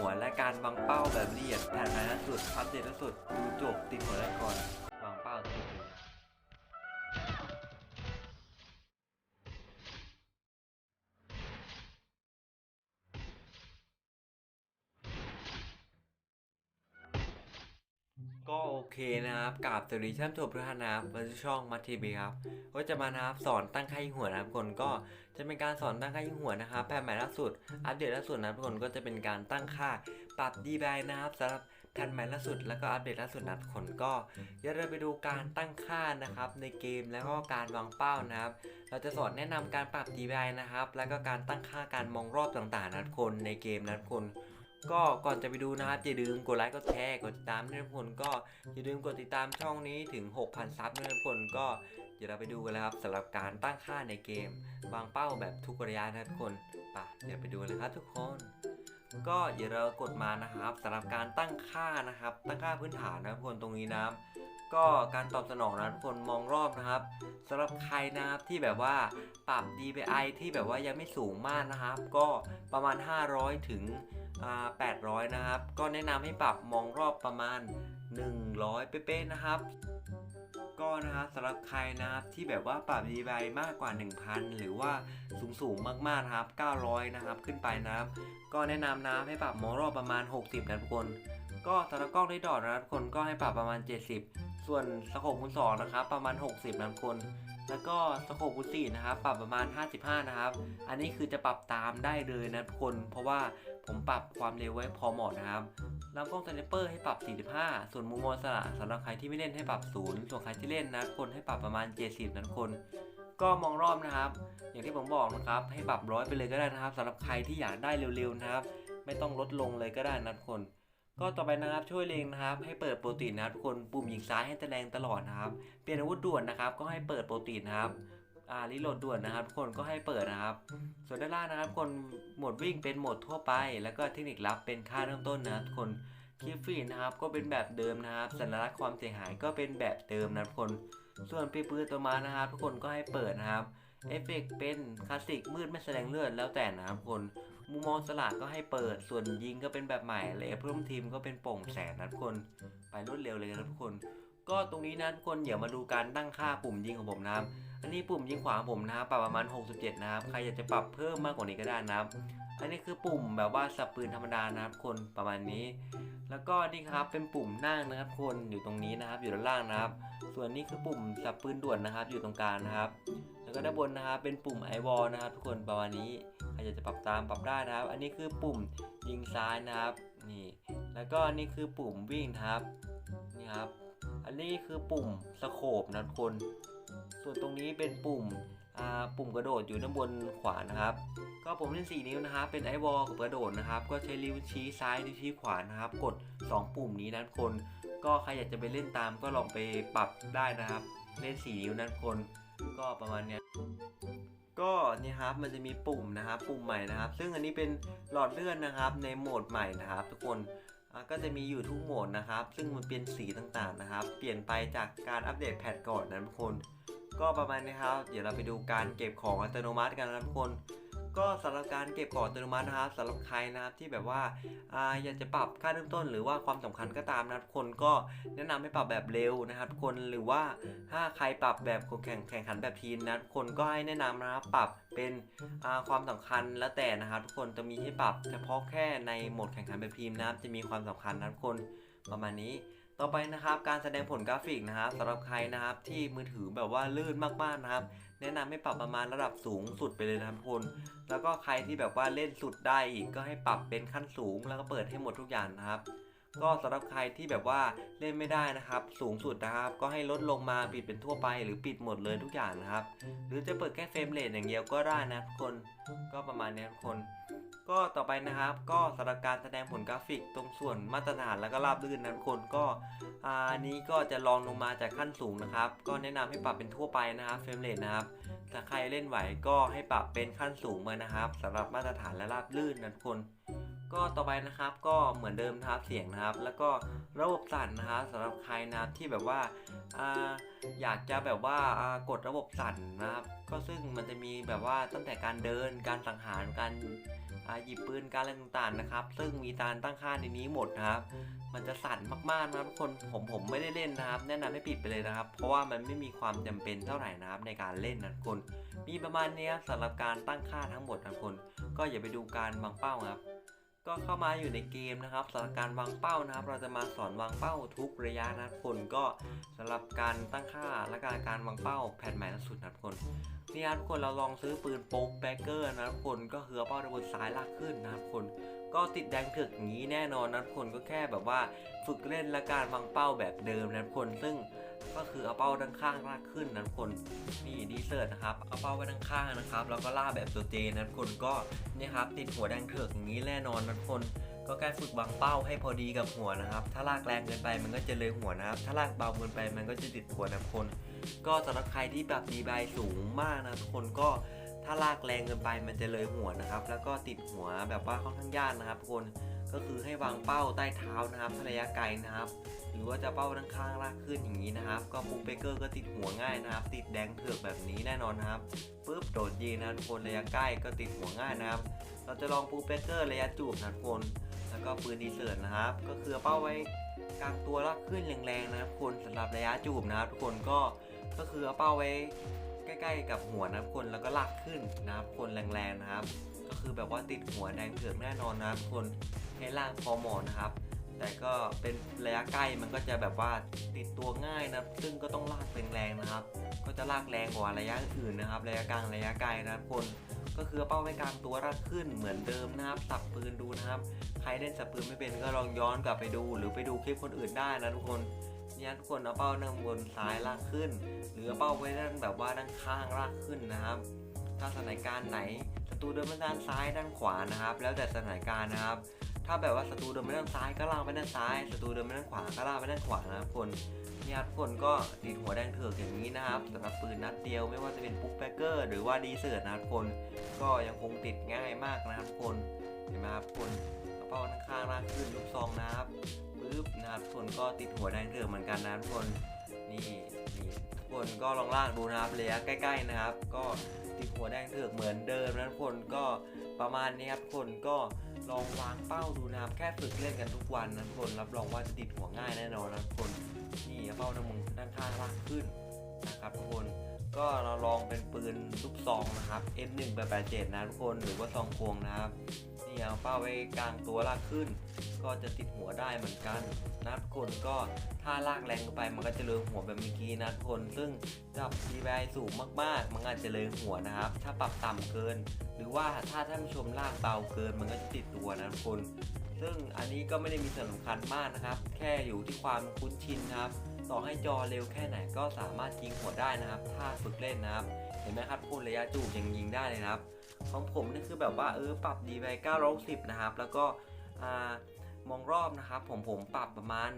หัวและการวางเป้าแบบละเอียดแผนล่าสุดอัปเดตล่าสุดดูจบติดหัวได้ก่อน เคนะครับกับสวัสดีท่านผู้ชมทุกท่านนะครับมาช่องมาทีบีครับก็จะมานะครับสอนตั้งค่ายิงหัวนะครับทุกคนก็จะเป็นการสอนตั้งค่ายิงหัวนะครับแผนใหม่ล่าสุด อัปเดตล่าสุดนะครับทุกคนก็จะเป็นการตั้งค่าปรับดีบายนะครับสำหรับแผนใหม่ล่าสุด แล้วก็อัปเดตล่าสุดนะครับทุกคนก็เดี๋ยวเราไปดูการตั้งค่านะครับในเกมแล้วก็การวางเป้านะครับ เราจะสอนแนะนำการปรับ DPI นะครับ แล้วก็การตั้งค่าการมองรอบต่างๆนะทุกคนในเกมนะทุกคน ก็ก่อนจะไปดูนะครับอย่าลืมกดไลค์กดแชร์กดติดตามด้วยนะทุกคนก็อย่าลืมกดติดตามช่องนี้ถึง 6,000 ซับด้วยนะทุกคนก็เดี๋ยวเราไปดูกันเลยครับสำหรับการตั้งค่าในเกมวางเป้าแบบทุกระยะนะทุกคนไปเดี๋ยวไปดูเลยครับทุกคน ก็เดี๋ยวเรากดมานะครับสำหรับการตั้งค่านะครับ ตั้งค่าพื้นฐานนะทุกคนตรงนี้นะครับก็การตอบสนองนะทุกคนมองรอบนะครับสำหรับใครนะครับที่แบบว่าปรับ DPI ที่แบบว่ายังไม่สูงมากนะครับ ก็ประมาณ 500 ถึง 800 นะครับ ก็แนะนำให้ปรับมองรอบประมาณ 100 เป๊ะๆนะครับ ก็นะครับสำหรับใครนะครับที่แบบว่าปรับ DPI มากกว่า 1,000 หรือว่าสูงๆมากๆนะครับ 900 นะครับขึ้นไปนะครับ ก็แนะนำนะให้ปรับมองรอบประมาณ 60นะทุกคน ก็สำหรับกล้องได้ดอทนะครับทุกคนก็ให้ปรับประมาณ 70 ส่วนสโคปคูณ2นะครับประมาณ 60นะทุกคน แล้วก็สโคปคูณ4นะครับปรับประมาณ 55 นะครับ อันนี้คือจะปรับตามได้เลยนะทุกคน เพราะว่าผมปรับความเร็วไว้พอเหมาะนะครับลำกล้องสไนเปอร์ให้ปรับ 45 ส่วนมุมมองสละสำหรับใครที่ไม่เล่นให้ปรับ0ส่วนใครที่เล่นนะคนให้ปรับประมาณ 70นะทุกคน ก็มองรอบนะครับ อย่างที่ผมบอกนะครับให้ปรับร้อยไปเลยก็ได้นะครับสำหรับใครที่อยากได้เร็วๆนะครับ ไม่ต้องลดลงเลยก็ได้นะทุกคน ก็ต่อไปนะครับช่วยเล็งนะครับ ให้เปิดโปรตีนนะครับทุกคนปุ่มยิงซ้ายให้แสดงตลอดนะครับเปลี่ยนอาวุธด่วนนะครับ ก็ให้เปิดโปรตีนนะครับอ่ารีโหลดด่วนนะครับทุกคนก็ให้เปิดนะครับ ส่วนด้านล่างนะครับคนโหมดวิ่งเป็นโหมดทั่วไป แล้วก็เทคนิคลับเป็นค่าเริ่มต้นนะครับทุกคนคีฟรีนะครับก็เป็นแบบเดิมนะครับสัญลักษณ์ความเสียหายก็เป็นแบบเดิมนะทุกคน ส่วนปีปืนตัวมานะครับ ทุกคนก็ให้เปิดนะครับเอฟเฟกต์เป็นคลาสสิกมืดไม่แสดงเลือดแล้วแต่นะครับทุกคน มุมมองสลัดก็ให้เปิด ส่วนยิงก็เป็นแบบใหม่เลยเพิ่มทีมก็เป็นโป่งแสนนะทุกคน ไปรวดเร็วเลยนะทุกคน ก็ตรงนี้นะทุกคนเดี๋ยวมาดูการตั้งค่าปุ่มยิงของผมนะครับ อันนี้ปุ่มยิงขวาผมนะครับปรับประมาณ 67 นะครับ ใครอยากจะปรับเพิ่มมากกว่านี้ก็ได้นะครับ อันนี้คือปุ่มแบบว่าสับปืนธรรมดานะครับคนประมาณนี้ แล้วก็นี่ครับเป็นปุ่มนั่งนะครับคนอยู่ตรงนี้นะครับอยู่ด้านล่างนะครับ ส่วนนี้คือปุ่มสับปืนด่วนนะครับ อยู่ตรงกลางนะครับ แล้วก็ด้านบนนะครับเป็นปุ่มไอวอลนะครับทุกคนประมาณนี้ใครอยากจะปรับตามปรับได้นะครับ อันนี้คือปุ่มยิงซ้ายนะครับนี่แล้วก็นี่คือปุ่มวิ่งครับนี่ครับอันนี้คือปุ่มสโคปนะทุกคน ส่วนตรงนี้เป็นปุ่มปุ่มกระโดดอยู่ด้านบนขวานะครับ ก็ผมเล่น4นิ้วนะครับ เป็นไอวอลกับกระโดดนะครับ ก็ใช้นิ้วชี้ซ้ายนิ้วชี้ขวานะครับ กด 2 ปุ่มนี้นะทุกคน ก็ใครอยากจะไปเล่นตามก็ลองไปปรับได้นะครับ เล่น4นิ้วนะทุกคน ก็ประมาณเนี้ยก็นี่ครับมันจะมีปุ่มนะครับ ปุ่มใหม่นะครับ ซึ่งอันนี้เป็นหลอดเลื่อนนะครับ ในโหมดใหม่นะครับ ทุกคนก็จะมีอยู่ทุกโหมดนะครับ ซึ่งมันเป็นสีต่างๆนะครับ เปลี่ยนไปจากการอัปเดตแพทก่อนนะทุกคน ก็ประมาณนี้ครับ เดี๋ยวเราไปดูการเก็บของอัตโนมัติกันนะทุกคน ก็สำหรับการเก็บของอัตโนมัตินะครับสำหรับใครนะครับที่แบบว่าอ่าอยากจะปรับค่าเริ่มต้น หรือว่าความสำคัญก็ตามนะทุกคนก็แนะนำให้ปรับแบบเร็วนะครับคนหรือว่าถ้าใครปรับแบบแข่งแข่งขันแบบทีมนะทุกคนก็ให้แนะนำนะครับปรับเป็นความสำคัญแล้วแต่นะครับทุกคนจะมีให้ปรับเฉพาะแค่ในโหมดแข่งขันแบบทีมนะครับจะมีความสำคัญนะทุกคนประมาณนี้ ต่อไปนะครับการแสดงผลกราฟิกนะครับสำหรับใครนะครับที่มือถือแบบว่าลื่นมากๆนะครับ แนะนำให้ปรับประมาณระดับสูงสุดไปเลยนะครับทุกคน แล้วก็ใครที่แบบว่าเล่นสุดได้อีกก็ให้ปรับเป็นขั้นสูงแล้วก็เปิดให้หมดทุกอย่างนะครับ ก็สำหรับใครที่แบบว่าเล่นไม่ได้นะครับ สูงสุดนะครับ ก็ให้ลดลงมาปิดเป็นทั่วไป หรือปิดหมดเลยทุกอย่างนะครับ หรือจะเปิดแค่เฟรมเรทอย่างเดียวก็ได้นะทุกคนก็ประมาณนี้ทุกคน ก็ต่อไปนะครับ ก็สำหรับการแสดงผลกราฟิกตรงส่วนมาตรฐานแล้วก็ราบรื่นนะทุกคนก็อันนี้ก็จะลองลงมาจากขั้นสูงนะครับ ก็แนะนำให้ปรับเป็นทั่วไปนะครับเฟรมเรทนะครับถ้าใครเล่นไหวก็ให้ปรับเป็นขั้นสูงมานะครับสำหรับมาตรฐานและราบรื่นนะทุกคน ก็ต่อไปนะครับก็เหมือนเดิมนะครับเสียงนะครับ แล้วก็ระบบสั่นนะครับสำหรับใครนะครับที่แบบว่าอยากจะแบบว่ากดระบบสั่นนะครับ ก็ซึ่งมันจะมีแบบว่าตั้งแต่การเดินการสังหารการหยิบปืนการอะไรต่างๆนะครับ ซึ่งมีการตั้งค่าในนี้หมดนะครับ มันจะสั่นมากๆนะครับทุกคนผมผมไม่ได้เล่นนะครับ แนะนำให้ปิดไปเลยนะครับ เพราะว่ามันไม่มีความจำเป็นเท่าไหร่นะครับในการเล่นนะทุกคน มีประมาณนี้ครับสำหรับการตั้งค่าทั้งหมดนะทุกคน ก็อย่าไปดูการวางเป้าครับ ก็เข้ามาอยู่ในเกมนะครับสำหรับการวางเป้านะครับ เราจะมาสอนวางเป้าทุกระยะนะทุกคนก็สำหรับการตั้งค่าและการการวางเป้าแผ่นใหม่ล่าสุดนะทุกคนนี่ครับทุกคนเราลองซื้อปืนโป๊กแบกเกอร์นะทุกคนก็คือเอาเป้าในบนซ้ายลากขึ้นนะทุกคนก็ติดแดงเถือกอย่างนี้แน่นอนนะทุกคนก็แค่แบบว่าฝึกเล่นและการวางเป้าแบบเดิมนะทุกคนซึ่ง ก็คือเอาเป้าด้านข้างลากขึ้นนะทุกคนนี่ดีเซิร์ตนะครับเอาเป้าไว้ด้านข้างนะครับแล้วก็ลากแบบตัวเจนะทุกคนก็นี่ครับติดหัวแดงเถือกอย่างนี้แน่นอนนะทุกคนก็แค่ฝึกวางเป้าให้พอดีกับหัวนะครับ ถ้าลากแรงเกินไปมันก็จะเลยหัวนะครับ ถ้าลากเบาเกินไปมันก็จะติดหัวนะทุกคน ก็สำหรับใครที่แบบดีบายสูงมากนะทุกคนก็ถ้าลากแรงเกินไปมันจะเลยหัวนะครับ แล้วก็ติดหัวแบบว่าค่อนข้างยากนะครับทุกคน ก็คือให้วางเป้าใต้เท้านะครับระยะไกลนะครับ หรือว่าจะเป้าด้านข้างลากขึ้นอย่างนี้นะครับ ก็ปุ๊บเบเกอร์ก็ติดหัวง่ายนะครับ ติดแดงเถือกแบบนี้แน่นอนนะครับปุ๊บโดดยิงนะทุกคนระยะใกล้ก็ติดหัวง่ายนะครับ เราจะลองปุ๊บเบเกอร์ระยะจูบนะทุกคนแล้วก็ปืนดีเซิร์นะครับ ก็คือเป้าไว้กลางตัวลากขึ้นแรงๆนะครับทุกคนสำหรับระยะจูบนะครับทุกคนก็ก็คือเอาเป้าไว้ใกล้ๆ กับหัวนะครับทุกคนแล้วก็ลากขึ้นนะครับทุกคนแรงๆนะครับ ก็คือแบบว่าติดหัวแดงเถือกแน่นอนนะครับทุกคน ให้ลากพอหมาะนะครับ แต่ก็เป็นระยะใกล้มันก็จะแบบว่าติดตัวง่ายนะครับ ซึ่งก็ต้องลากแรงๆนะครับ ก็จะลากแรงกว่าระยะอื่นนะครับ ระยะกลางระยะไกลนะครับทุกคนก็คือเป้าไว้กลางตัวลากขึ้นเหมือนเดิมนะครับ สับปืนดูนะครับ ใครเล่นสับปืนไม่เป็นก็ลองย้อนกลับไปดู หรือไปดูคลิปคนอื่นได้นะทุกคนเนี่ยทุกคนเอาเป้าด้านบนซ้ายลากขึ้น หรือเอาเป้าไว้ด้านแบบว่าด้านข้างลากขึ้นนะครับ ถ้าสถานการณ์ไหนศัตรูเดินมาด้านซ้ายด้านขวานะครับ แล้วแต่สถานการณ์นะครับ ถ้าแบบว่าศัตรูเดินไปด้านซ้ายก็ลากไปด้านซ้ายศัตรูเดินไปด้านขวาก็ลากไปด้านขวานะครับคนนี่ยทุกคนก็ติดหัวแดงเถือกอย่างนี้นะครับสำหรับปืนนัดเดียวไม่ว่าจะเป็นปุ๊กแบกเกอร์หรือว่าดีเซิร์ตนะครับคนก็ยังคงติดง่ายมากนะครับคนเห็นไหมครับคนกระเป๋าข้างลากขึ้นลูกซองนะครับปึ๊บนะครับคนก็ติดหัวแดงเถือกเหมือนกันนะทุกคนนี่นี่ คนก็ลองลากดูนะครับระยะใกล้ ๆนะครับ ก็ติดหัวแดงเถือกเหมือนเดิมนะทุกคนก็ประมาณนี้ครับคนก็ลองวางเป้าดูนะครับแค่ฝึกเล่นกันทุกวันนะทุกคนรับรองว่าจะติดหัวง่ายแน่นอนนะทุกคนนี่เป้าด้ำมึงด้านข้างลากขึ้นนะครับทุกคน ก็เราลองเป็นปืนลูกซองนะครับ M187 นะทุกคนหรือว่าซองควงนะครับนี่เอาเป้าไว้กลางตัวลากขึ้น ก็จะติดหัวได้เหมือนกันนะทุกคนก็ถ้าลากแรงไปมันก็จะเลยหัวแบบเมื่อกี้นะทุกคนซึ่งจับ DPI สูงมากๆ มันอาจจะเลยหัวนะครับ ถ้าปรับต่ำเกิน หรือว่าถ้าท่านผู้ชมลากเบาเกิน มันก็จะติดตัวนะทุกคน ซึ่งอันนี้ก็ไม่ได้มีส่วนสำคัญมากนะครับ แค่อยู่ที่ความคุ้นชินครับ ต่อให้จอเร็วแค่ไหนก็สามารถยิงหัวได้นะครับ ถ้าฝึกเล่นนะครับ เห็นไหมครับคุณระยะจูบยังยิงได้เลยนะครับ ของผมนี่คือแบบว่าเออปรับดีไป910นะครับ แล้วก็อ่ามองรอบนะครับผมผมปรับประมาณ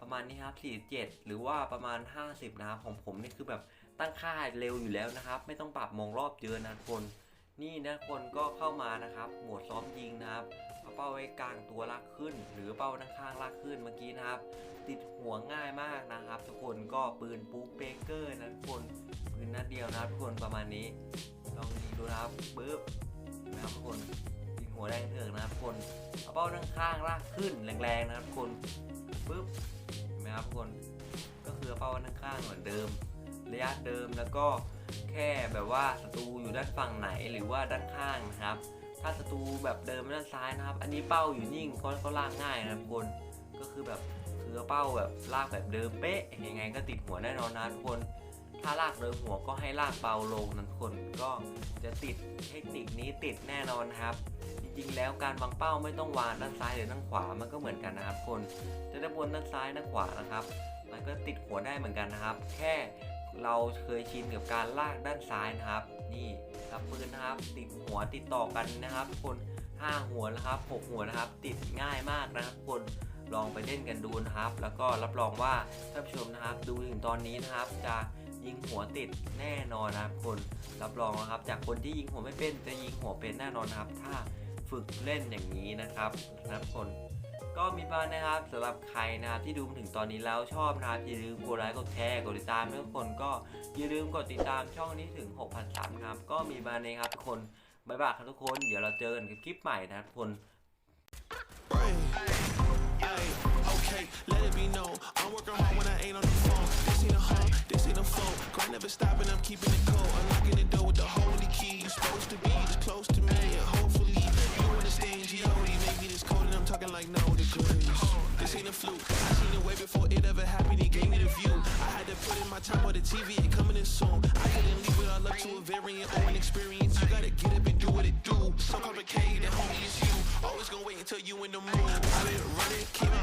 ประมาณนี้ครับ47 หรือว่าประมาณ 50 นะครับของผมนี่คือแบบตั้งค่าเร็วอยู่แล้วนะครับ ไม่ต้องปรับมองรอบเยอะนะคน นี่นะคนก็เข้ามานะครับหมดซ้อมยิงนะครับ เป้าไว้กลางตัวลากขึ้น หรือเป้าด้านข้างลากขึ้นเมื่อกี้นะครับ ติดหัวง่ายมากนะครับ ทุกคนก็ปืนปุ๊กเบเกอร์นะทุกคนปืนนัดเดียวนะทุกคนประมาณนี้ลองดูนะครับปึ๊บนะครับทุกคนติดหัวแดงเถือกนะครับทุกคนเอาเป้าด้านข้างลากขึ้นแรงๆนะครับทุกคนปึ๊บเห็นไหมครับทุกคนก็คือเป้าด้านข้างเหมือนเดิม ระยะเดิมแล้วก็แค่แบบว่าศัตรูอยู่ด้านฝั่งไหนหรือว่าด้านข้างนะครับ ถ้าศัตรูแบบเดินไปด้านซ้ายนะครับ อันนี้เป้าอยู่นิ่งก็ก็ลากง่ายนะครับทุกคน ก็คือแบบคือเป้าแบบลากแบบเดิมเป๊ะ ยังไงก็ติดหัวแน่นอนนะทุกคน ถ้าลากเดิมหัวก็ให้ลากเบาลงนะทุกคน ก็จะติดเทคนิคนี้ติดแน่นอนครับจริงๆแล้วการวางเป้าไม่ต้องวางด้านซ้ายหรือด้านขวา มันก็เหมือนกันนะครับทุกคน จะด้านบนด้านซ้ายด้านขวานะครับ มันก็ติดหัวได้เหมือนกันนะครับ แค่เราเคยชินกับการลากด้านซ้ายนะครับ นี่ รับปืนนะครับ ติดหัวติดต่อกันนะครับ คนห้าหัวนะครับหกหัวนะครับ ติดง่ายมากนะครับคนลองไปเล่นกันดูนะครับ แล้วก็รับรองว่าท่านผู้ชมนะครับ ดูถึงตอนนี้นะครับ จะยิงหัวติดแน่นอนนะครับคนรับรองนะครับ จากคนที่ยิงหัวไม่เป็นจะยิงหัวเป็นแน่นอนนะครับ ถ้าฝึกเล่นอย่างนี้นะครับนะครับคน ก็มีบ้างนะครับสำหรับใครนะครับที่ดูมาถึงตอนนี้แล้วชอบนะครับอย่าลืมกดไลค์กดแชร์กดติดตามทุกคนก็อย่าลืมกดติดตามช่องนี้ถึง 6,000ซับนะครับก็มีบ้างนะครับทุกคนบายบายครับทุกคนเดี๋ยวเราเจอกันคลิปใหม่นะครับทุกคน okay, let it be known. I'm working hard when I ain't on the phone. This ain't a home, this ain't a phone. Grind never stopping, I'm keeping it cold. Unlocking the door with the holy fluke. I seen it way before it ever happened. He gave me the view. I had to put in my time on the TV. It coming in soon. I couldn't leave it all up to a variant or an experience. You gotta get up and do what it do. So complicated, homie, it's you. Always gonna wait until you in the mood.